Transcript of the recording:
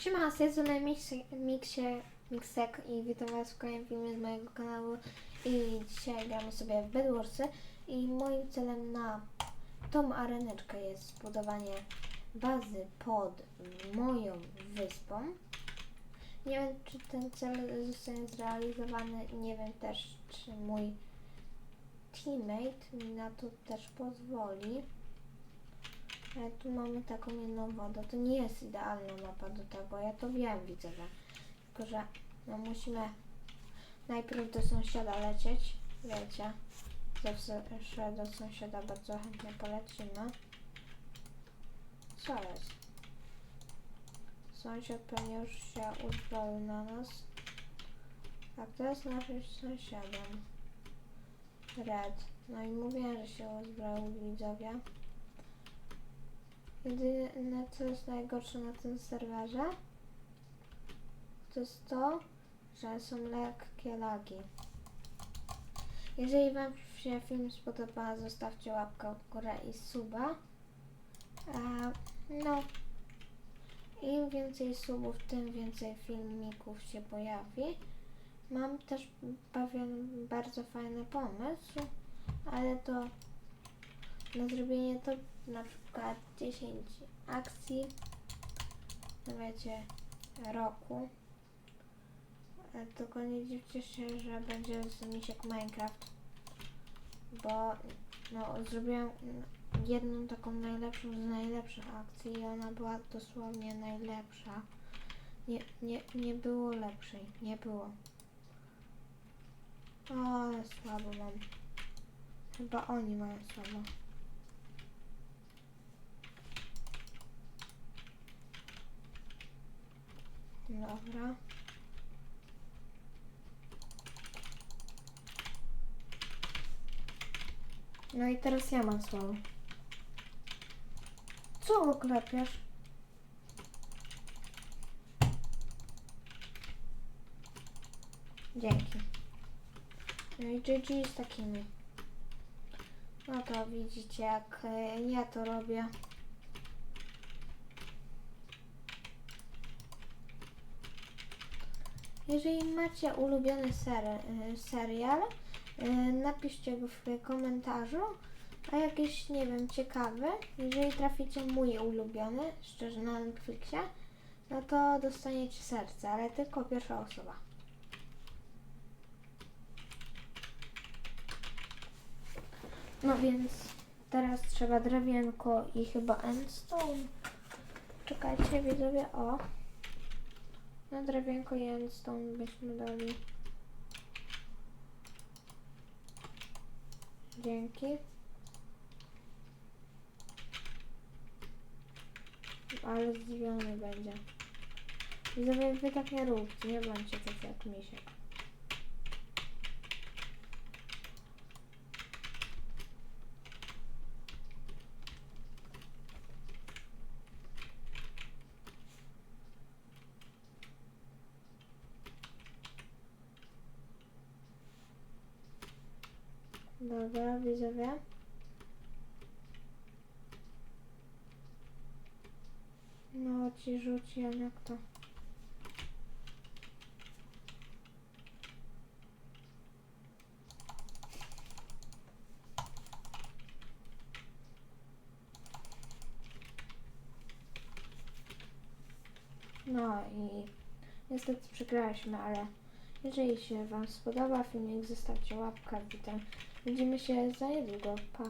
Siema, z tej strony Miksie, Miksie, Miksek i witam Was w kolejnym filmie z mojego kanału i dzisiaj gramy sobie w Bedwarsy i moim celem na tą areneczkę jest zbudowanie bazy pod moją wyspą. Nie wiem, czy ten cel zostanie zrealizowany, nie wiem też, czy mój teammate mi na to też pozwoli. Ale tu mamy taką jedną wodę. To nie jest idealna mapa do tego, ja to wiem, widzowie. Tylko, że no musimy najpierw do sąsiada lecieć, wiecie. Zawsze do sąsiada bardzo chętnie polecimy. Co jest? Sąsiad pewnie już się uzbroił na nas. Tak, to jest naszym sąsiadem. Red. No i mówię, że się uzbroił widzowie. Jedyne co jest najgorsze na tym serwerze to jest to, że są lekkie lagi. Jeżeli Wam się film spodoba, zostawcie łapkę w górę i suba. E, no, im więcej subów, tym więcej filmików się pojawi. Mam też pewien bardzo fajny pomysł, ale to na zrobienie to na przykład 10 akcji no wiecie roku. E, tylko nie dziwcie się, że będzie z misiek Minecraft bo no zrobiłem jedną taką najlepszą z najlepszych akcji i ona była dosłownie najlepsza. Nie, nie, nie było lepszej, nie było. O, ale słabo mam. Chyba oni mają słabo Dobra. No i teraz ja mam słowo. Co oklepiasz? Dzięki. No i GG z takimi. No to widzicie jak e, ja to robię. Jeżeli macie ulubiony ser, y, serial, y, napiszcie go w komentarzu, a jakiś, nie wiem, ciekawy, jeżeli traficie mój ulubiony, szczerze na Netflixie, no to dostaniecie serce, ale tylko pierwsza osoba. No więc teraz trzeba drewienko i chyba endstone. Czekajcie, widzowie, o. Na drewienko i endstone byśmy dali. Dzięki. Ale zdziwiony będzie. Widzowie, wy tak nie róbcie, nie bądźcie tacy jak misiek. Dobra, widzowie. No, ci rzuci, a jak to? No i niestety przegraliśmy, ale jeżeli się Wam spodoba filmik, zostawcie łapkę, witam. Widzimy się za niedługo. Pa!